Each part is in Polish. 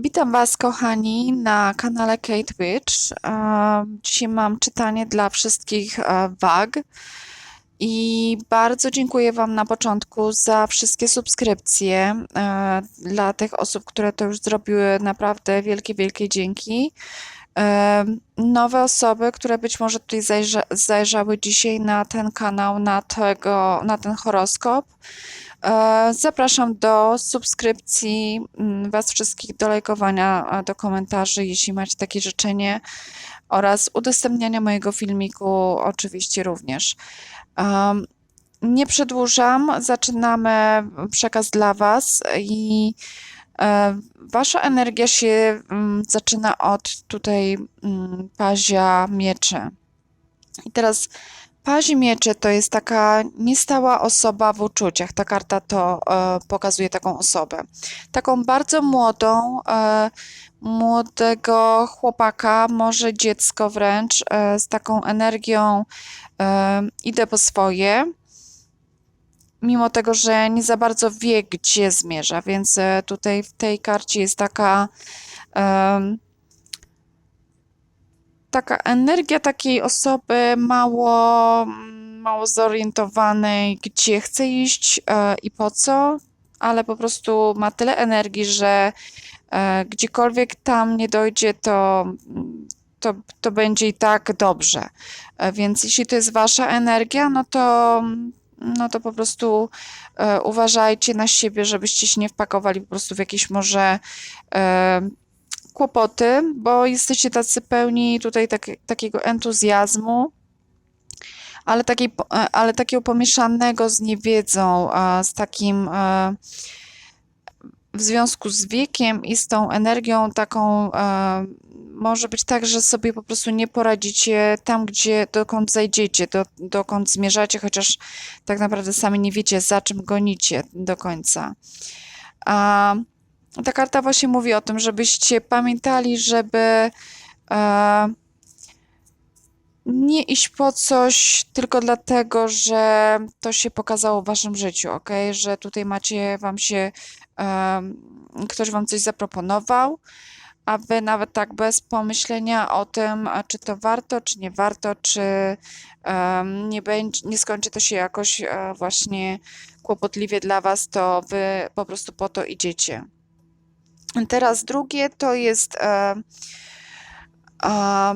Witam Was, kochani, na kanale Kate Witch. Dzisiaj mam czytanie dla wszystkich e, wag i bardzo dziękuję Wam na początku za wszystkie subskrypcje. E, Dla tych osób, które to już zrobiły, naprawdę wielkie, wielkie dzięki. Nowe osoby, które być może tutaj zajrza, zajrzały dzisiaj na ten kanał, na, tego, na ten horoskop. E, Zapraszam do subskrypcji, mm, Was wszystkich do lajkowania, do komentarzy, jeśli macie takie życzenie, oraz udostępniania mojego filmiku oczywiście również. Nie przedłużam, zaczynamy przekaz dla Was i e, Wasza energia się mm, zaczyna od tutaj mm, pazia mieczy. I teraz Pazi mieczy to jest taka niestała osoba w uczuciach. Ta karta to e, pokazuje taką osobę. Taką bardzo młodą, e, młodego chłopaka, może dziecko wręcz, e, z taką energią e, idę po swoje. Mimo tego, że nie za bardzo wie, gdzie zmierza, więc e, tutaj w tej karcie jest taka. em, taka energia takiej osoby mało, mało zorientowanej, gdzie chce iść e, i po co, ale po prostu ma tyle energii, że e, gdziekolwiek tam nie dojdzie, to, to, to będzie i tak dobrze. E, więc jeśli to jest wasza energia, no to, no to po prostu uważajcie na siebie, żebyście się nie wpakowali po prostu w jakieś może kłopoty, bo jesteście tacy pełni tutaj tak, takiego entuzjazmu, ale, e, ale takiego pomieszanego z niewiedzą, z takim e, w związku z wiekiem i z tą energią taką e, może być tak, że sobie po prostu nie poradzicie tam, gdzie dokąd zajdziecie, do, dokąd zmierzacie, chociaż tak naprawdę sami nie wiecie, za czym gonicie do końca. A ta karta właśnie mówi o tym, żebyście pamiętali, żeby e, nie iść po coś tylko dlatego, że to się pokazało w waszym życiu, ok? Że tutaj macie, wam się, em, ktoś wam coś zaproponował, a wy nawet tak bez pomyślenia o tym, czy to warto, czy nie warto, czy em, nie będzie, nie skończy to się jakoś e, właśnie kłopotliwie dla was, to wy po prostu po to idziecie. Teraz drugie to jest e, a,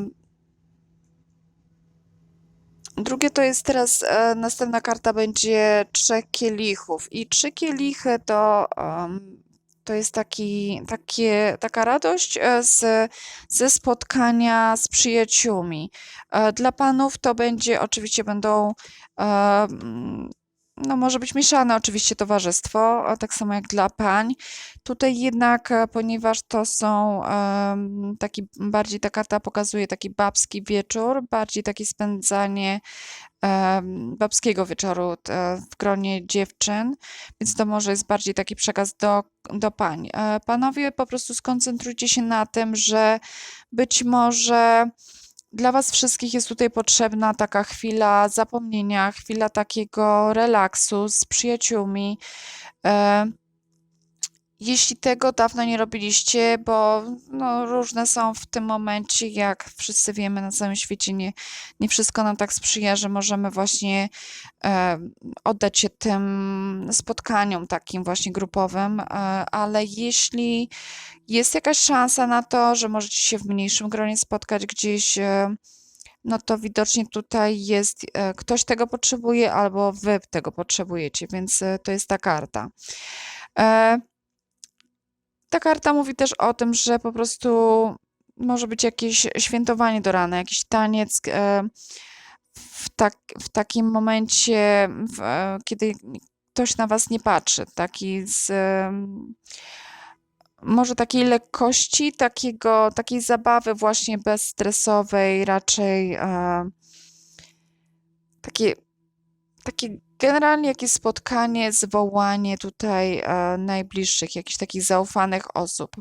drugie to jest teraz e, następna karta będzie trzech kielichów i trzy kielichy to to jest taki, takie, taka radość e, z, ze spotkania z przyjaciółmi. E, Dla panów to będzie, oczywiście będą, e, no może być mieszane oczywiście towarzystwo, tak samo jak dla pań. Tutaj jednak, e, ponieważ to są em, taki, bardziej ta karta pokazuje taki babski wieczór, bardziej takie spędzanie em, babskiego wieczoru e, w gronie dziewczyn, więc to może jest bardziej taki przekaz do, do pań. E, Panowie, po prostu skoncentrujcie się na tym, że być może dla Was wszystkich jest tutaj potrzebna taka chwila zapomnienia, chwila takiego relaksu z przyjaciółmi. E, jeśli tego dawno nie robiliście, bo no, różne są w tym momencie, jak wszyscy wiemy, na całym świecie nie, nie wszystko nam tak sprzyja, że możemy właśnie e, oddać się tym spotkaniom takim właśnie grupowym, e, ale jeśli jest jakaś szansa na to, że możecie się w mniejszym gronie spotkać gdzieś, e, no to widocznie tutaj jest, e, ktoś tego potrzebuje albo wy tego potrzebujecie, więc e, to jest ta karta. E, ta karta mówi też o tym, że po prostu może być jakieś świętowanie do rana, jakiś taniec e, w, tak, w takim momencie, w, e, kiedy ktoś na was nie patrzy, taki z em, może takiej lekkości, takiego, takiej zabawy właśnie bezstresowej, raczej e, takie, takie generalnie jakieś spotkanie, zwołanie tutaj e, najbliższych, jakichś takich zaufanych osób.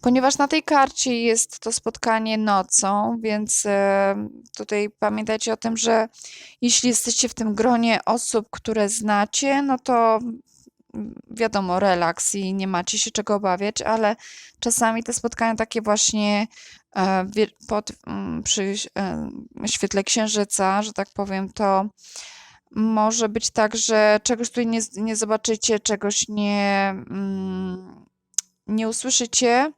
Ponieważ na tej karcie jest to spotkanie nocą, więc e, tutaj pamiętajcie o tym, że jeśli jesteście w tym gronie osób, które znacie, no to mm, wiadomo, relaks i nie macie się czego obawiać, ale czasami te spotkania takie właśnie e, pod, mm, przy świetle księżyca, że tak powiem, to może być tak, że czegoś tutaj nie, nie zobaczycie, czegoś nie, mm, nie usłyszycie,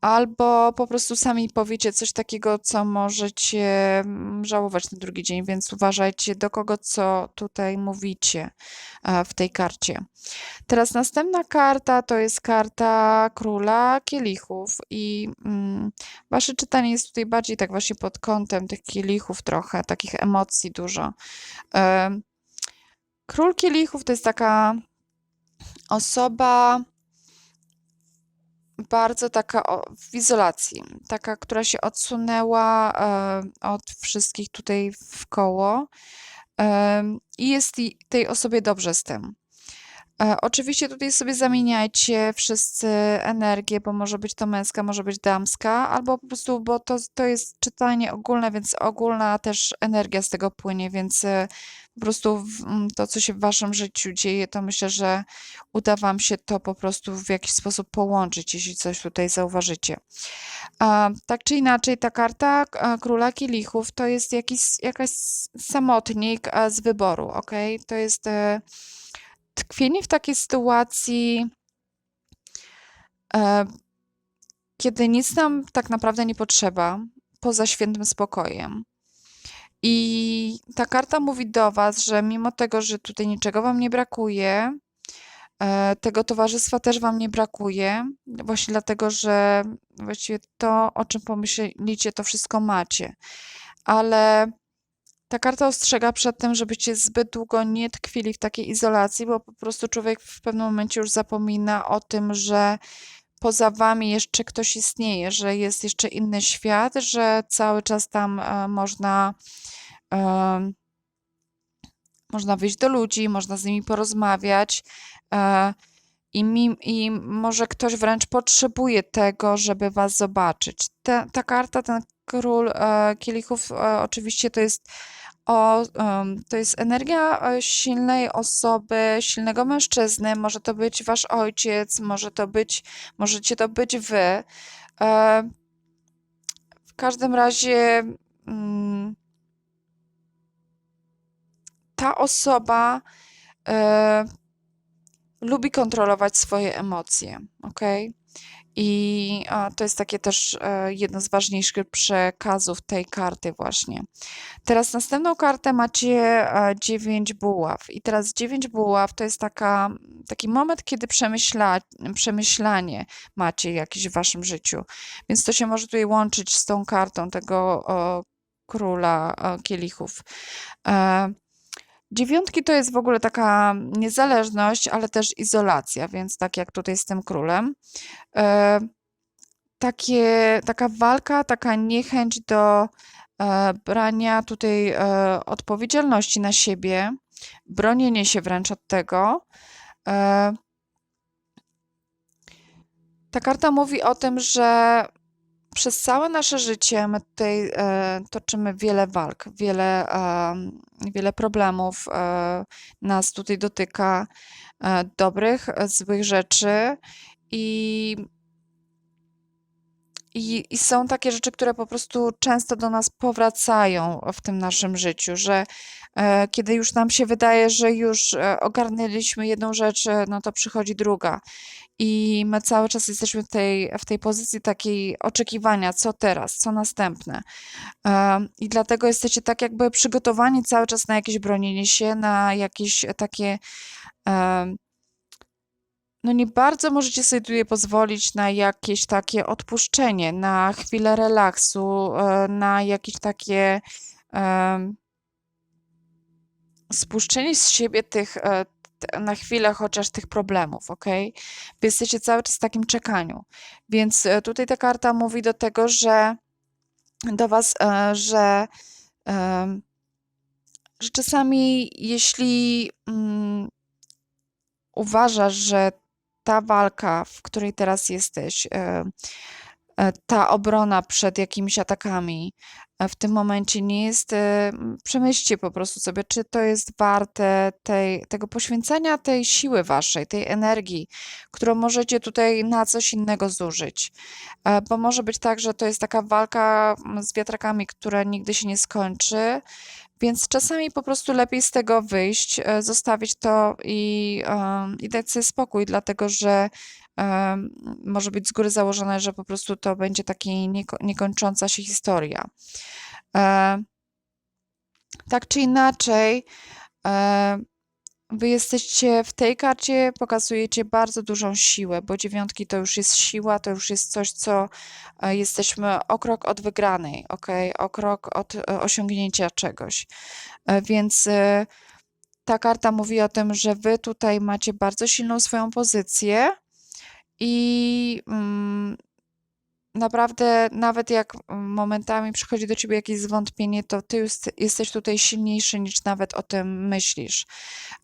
albo po prostu sami powiecie coś takiego, co możecie mm, żałować na drugi dzień, więc uważajcie, do kogo co tutaj mówicie e, w tej karcie. Teraz następna karta to jest karta Króla Kielichów i mm, wasze czytanie jest tutaj bardziej tak właśnie pod kątem tych kielichów trochę, takich emocji dużo. Em, Król Kielichów to jest taka osoba bardzo taka o, w izolacji, taka, która się odsunęła e, od wszystkich tutaj w koło em, i jest tej osobie dobrze z tym. E, Oczywiście tutaj sobie zamieniajcie wszyscy energię, bo może być to męska, może być damska, albo po prostu, bo to, to jest czytanie ogólne, więc ogólna też energia z tego płynie, więc e, po prostu w- m, to, co się w waszym życiu dzieje, to myślę, że uda wam się to po prostu w jakiś sposób połączyć, jeśli coś tutaj zauważycie. Tak czy inaczej, ta karta e, Króla Kielichów to jest jakiś, jakaś samotnik z wyboru, ok? To jest tkwienie w takiej sytuacji, e, kiedy nic nam tak naprawdę nie potrzeba, poza świętym spokojem. I ta karta mówi do Was, że mimo tego, że tutaj niczego Wam nie brakuje, e, tego towarzystwa też Wam nie brakuje, właśnie dlatego, że właściwie to, o czym pomyślicie, to wszystko macie. Ale ta karta ostrzega przed tym, żebyście zbyt długo nie tkwili w takiej izolacji, bo po prostu człowiek w pewnym momencie już zapomina o tym, że poza wami jeszcze ktoś istnieje, że jest jeszcze inny świat, że cały czas tam e, można, e, można wyjść do ludzi, można z nimi porozmawiać. E, i, mi, I może ktoś wręcz potrzebuje tego, żeby was zobaczyć. Ta, ta karta, ten król e, kielichów, e, oczywiście to jest o, to jest energia e, silnej osoby, silnego mężczyzny. Może to być wasz ojciec, może to być, możecie to być wy. E, w każdym razie mm, ta osoba e, lubi kontrolować swoje emocje, ok? I to jest takie też e, jedno z ważniejszych przekazów tej karty właśnie. Teraz następną kartę macie e, dziewięć buław. I teraz dziewięć buław to jest taka, taki moment, kiedy przemyśla, przemyślanie macie jakieś w waszym życiu. Więc to się może tutaj łączyć z tą kartą tego o, króla o, kielichów. E, Dziewiątki to jest w ogóle taka niezależność, ale też izolacja, więc tak jak tutaj z tym królem. E, takie, taka walka, taka niechęć do e, brania tutaj e, odpowiedzialności na siebie, bronienie się wręcz od tego. E, ta karta mówi o tym, że przez całe nasze życie my tutaj e, toczymy wiele walk, wiele, em, wiele problemów e, nas tutaj dotyka, e, dobrych, e, złych rzeczy i, i, i są takie rzeczy, które po prostu często do nas powracają w tym naszym życiu, że e, kiedy już nam się wydaje, że już e, ogarnęliśmy jedną rzecz, e, no to przychodzi druga. I my cały czas jesteśmy w tej, w tej pozycji takiej oczekiwania, co teraz, co następne. I dlatego jesteście tak jakby przygotowani cały czas na jakieś bronienie się, na jakieś takie. No nie bardzo możecie sobie tutaj pozwolić na jakieś takie odpuszczenie, na chwilę relaksu, e, na jakieś takie spuszczenie z siebie tych, e, na chwilę chociaż tych problemów, ok? Wy jesteście cały czas w takim czekaniu. Więc e, tutaj ta karta mówi do tego, że do was, e, że, że czasami jeśli mm, uważasz, że ta walka, w której teraz jesteś, e, ta obrona przed jakimiś atakami, w tym momencie nie jest, e, przemyślcie po prostu sobie, czy to jest warte tej, tego poświęcenia tej siły waszej, tej energii, którą możecie tutaj na coś innego zużyć. E, Bo może być tak, że to jest taka walka m, z wiatrakami, która nigdy się nie skończy, więc czasami po prostu lepiej z tego wyjść, e, zostawić to i, i dać sobie spokój, dlatego że może być z góry założone, że po prostu to będzie taka nieko niekończąca się historia. E, tak czy inaczej, e, wy jesteście w tej karcie, pokazujecie bardzo dużą siłę, bo dziewiątki to już jest siła, to już jest coś, co e, jesteśmy o krok od wygranej, ok? O krok od e, osiągnięcia czegoś. E, Więc e, ta karta mówi o tym, że wy tutaj macie bardzo silną swoją pozycję i mm, naprawdę, nawet jak momentami przychodzi do ciebie jakieś zwątpienie, to ty jest, jesteś tutaj silniejszy niż nawet o tym myślisz,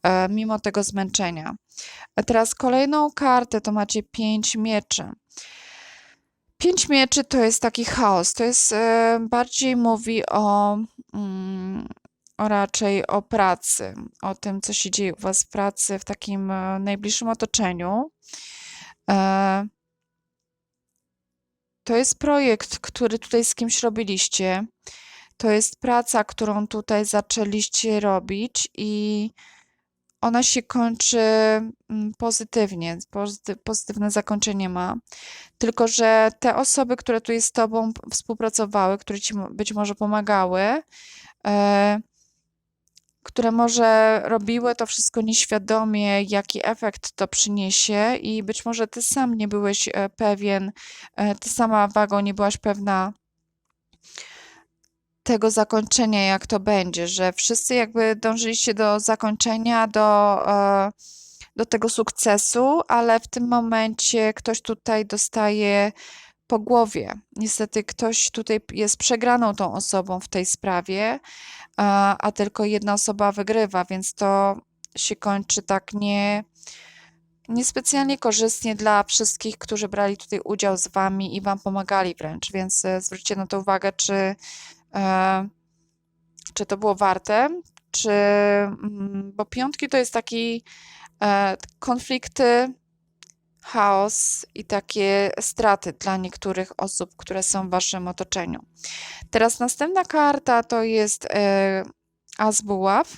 e, mimo tego zmęczenia. A teraz kolejną kartę to macie pięć mieczy. Pięć mieczy to jest taki chaos, to jest e, bardziej mówi o, mm, o raczej o pracy, o tym, co się dzieje u was w pracy, w takim e, najbliższym otoczeniu. E, to jest projekt, który tutaj z kimś robiliście. To jest praca, którą tutaj zaczęliście robić i ona się kończy mm, pozytywnie, pozyty- pozytywne zakończenie ma. Tylko, że te osoby, które tu z tobą współpracowały, które ci być może pomagały, e, które może robiły to wszystko nieświadomie, jaki efekt to przyniesie, i być może ty sam nie byłeś e, pewien, e, ty sama wagą nie byłaś pewna tego zakończenia, jak to będzie, że wszyscy jakby dążyliście do zakończenia, do, e, do tego sukcesu, ale w tym momencie ktoś tutaj dostaje po głowie. Niestety ktoś tutaj jest przegraną tą osobą w tej sprawie, a, a tylko jedna osoba wygrywa, więc to się kończy tak nie, niespecjalnie korzystnie dla wszystkich, którzy brali tutaj udział z wami i wam pomagali wręcz, więc e, zwróćcie na to uwagę, czy, e, czy to było warte, czy, mm, bo piątki to jest taki e, konflikty, chaos i takie straty dla niektórych osób, które są w waszym otoczeniu. Teraz następna karta to jest e, As Buław.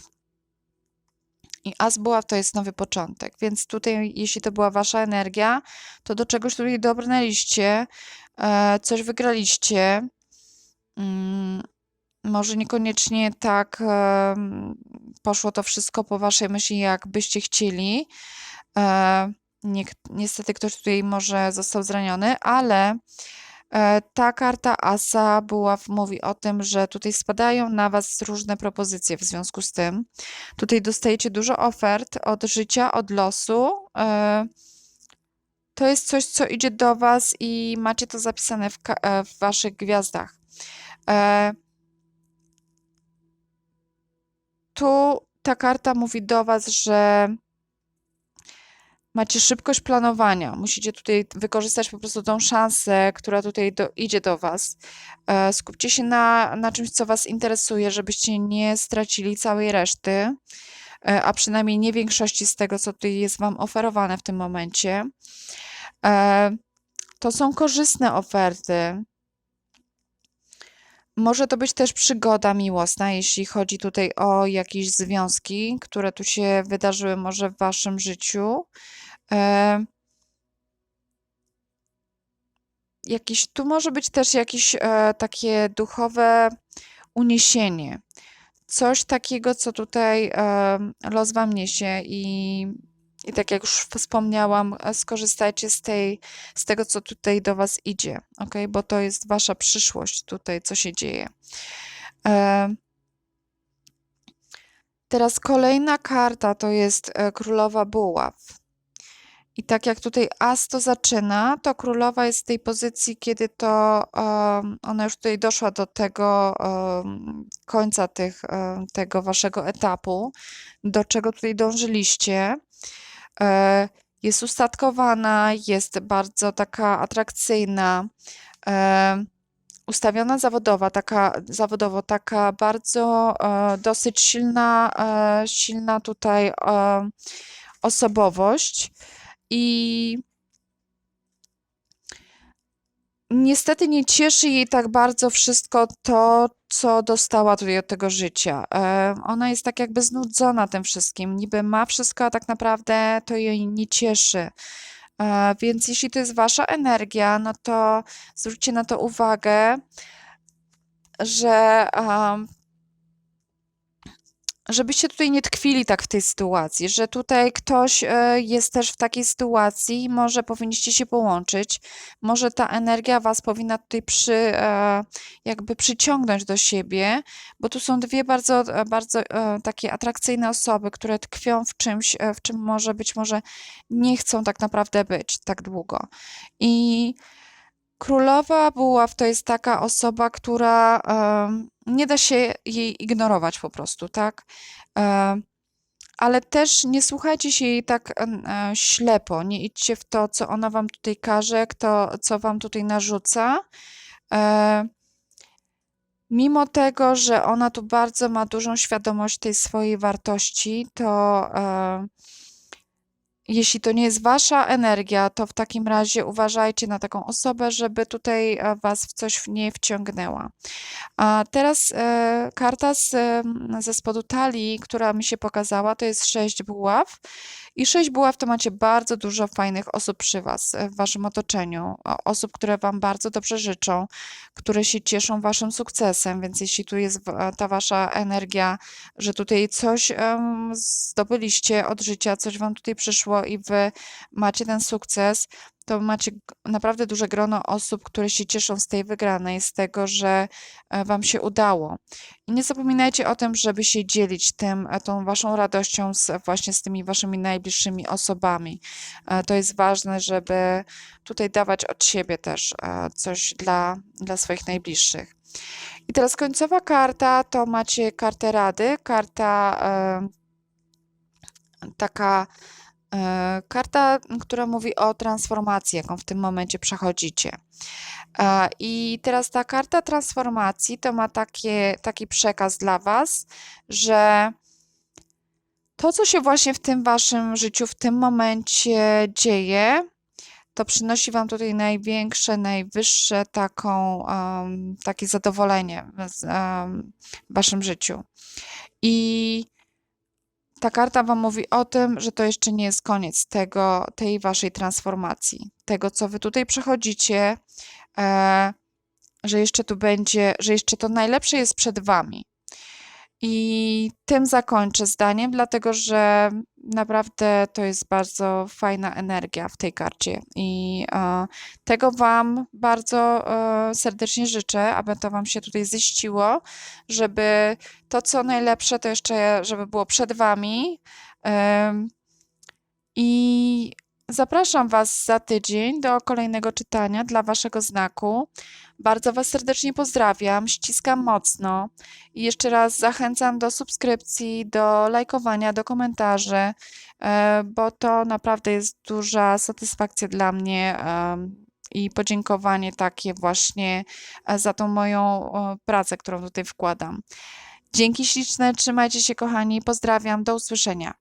I As Buław to jest nowy początek, więc tutaj, jeśli to była wasza energia, to do czegoś tutaj dobrnęliście, e, coś wygraliście. Mm, może niekoniecznie tak em, poszło to wszystko po waszej myśli, jak byście chcieli. Nie, niestety ktoś tutaj może został zraniony, ale e, ta karta Asa była, mówi o tym, że tutaj spadają na was różne propozycje w związku z tym. Tutaj dostajecie dużo ofert od życia, od losu. E, to jest coś, co idzie do was i macie to zapisane w, e, w waszych gwiazdach. Tu ta karta mówi do was, że macie szybkość planowania. Musicie tutaj wykorzystać po prostu tą szansę, która tutaj do, idzie do Was. E, skupcie się na, na czymś, co Was interesuje, żebyście nie stracili całej reszty, e, a przynajmniej nie większości z tego, co tutaj jest Wam oferowane w tym momencie. E, to są korzystne oferty. Może to być też przygoda miłosna, jeśli chodzi tutaj o jakieś związki, które tu się wydarzyły może w waszym życiu. E, jakieś, tu może być też jakieś e, takie duchowe uniesienie. Coś takiego, co tutaj e, los wam niesie i, i tak jak już wspomniałam, e, skorzystajcie z, tej, z tego, co tutaj do was idzie, ok? Bo to jest wasza przyszłość tutaj, co się dzieje. E, Teraz kolejna karta to jest e, Królowa Buław. I tak jak tutaj As to zaczyna, to Królowa jest w tej pozycji, kiedy to um, ona już tutaj doszła do tego um, końca tych, um, tego waszego etapu, do czego tutaj dążyliście. E, Jest ustatkowana, jest bardzo taka atrakcyjna. E, ustawiona zawodowa, taka zawodowo, taka bardzo e, dosyć silna, e, silna tutaj e, osobowość i niestety nie cieszy jej tak bardzo wszystko to, co dostała tutaj od tego życia. E, Ona jest tak jakby znudzona tym wszystkim. Niby ma wszystko, a tak naprawdę to jej nie cieszy. E, Więc jeśli to jest wasza energia, no to zwróćcie na to uwagę, że żebyście tutaj nie tkwili tak w tej sytuacji, że tutaj ktoś e, jest też w takiej sytuacji może powinniście się połączyć, może ta energia was powinna tutaj przy, e, jakby przyciągnąć do siebie, bo tu są dwie bardzo, e, bardzo takie atrakcyjne osoby, które tkwią w czymś, w czym może być może nie chcą tak naprawdę być tak długo. I Królowa buław to jest taka osoba, która nie da się jej ignorować po prostu, tak? Ale też nie słuchajcie się jej tak e, ślepo, nie idźcie w to, co ona wam tutaj każe, kto, co wam tutaj narzuca. E, mimo tego, że ona tu bardzo ma dużą świadomość tej swojej wartości, to jeśli to nie jest wasza energia, to w takim razie uważajcie na taką osobę, żeby tutaj e, was w coś nie wciągnęła. A teraz e, karta z, ze spodu talii, która mi się pokazała, to jest sześć buław. I sześć buław to macie bardzo dużo fajnych osób przy was, e, w waszym otoczeniu. Osób, które wam bardzo dobrze życzą, które się cieszą waszym sukcesem. Więc jeśli tu jest e, ta wasza energia, że tutaj coś em, zdobyliście od życia, coś wam tutaj przyszło i wy macie ten sukces, to macie naprawdę duże grono osób, które się cieszą z tej wygranej, z tego, że e, wam się udało. I nie zapominajcie o tym, żeby się dzielić tym, e, tą waszą radością z, właśnie z tymi waszymi najbliższymi osobami. E, To jest ważne, żeby tutaj dawać od siebie też coś dla, dla swoich najbliższych. I teraz końcowa karta to macie kartę rady, karta e, taka karta, która mówi o transformacji, jaką w tym momencie przechodzicie. E, I teraz ta karta transformacji to ma takie, taki przekaz dla Was, że to, co się właśnie w tym Waszym życiu w tym momencie dzieje, to przynosi Wam tutaj największe, najwyższe taką, em, takie zadowolenie z, em, w Waszym życiu. I ta karta Wam mówi o tym, że to jeszcze nie jest koniec tego, tej Waszej transformacji, tego, co Wy tutaj przechodzicie, e, że jeszcze tu będzie, że jeszcze to najlepsze jest przed Wami. I tym zakończę zdaniem, dlatego że naprawdę to jest bardzo fajna energia w tej karcie. I e, tego Wam bardzo e, serdecznie życzę, aby to Wam się tutaj ziściło, żeby to, co najlepsze, to jeszcze, żeby było przed Wami. Em, I zapraszam Was za tydzień do kolejnego czytania dla Waszego znaku. Bardzo Was serdecznie pozdrawiam, ściskam mocno i jeszcze raz zachęcam do subskrypcji, do lajkowania, do komentarzy, e, bo to naprawdę jest duża satysfakcja dla mnie i podziękowanie takie właśnie e, za tą moją pracę, którą tutaj wkładam. Dzięki śliczne, trzymajcie się kochani, pozdrawiam, do usłyszenia.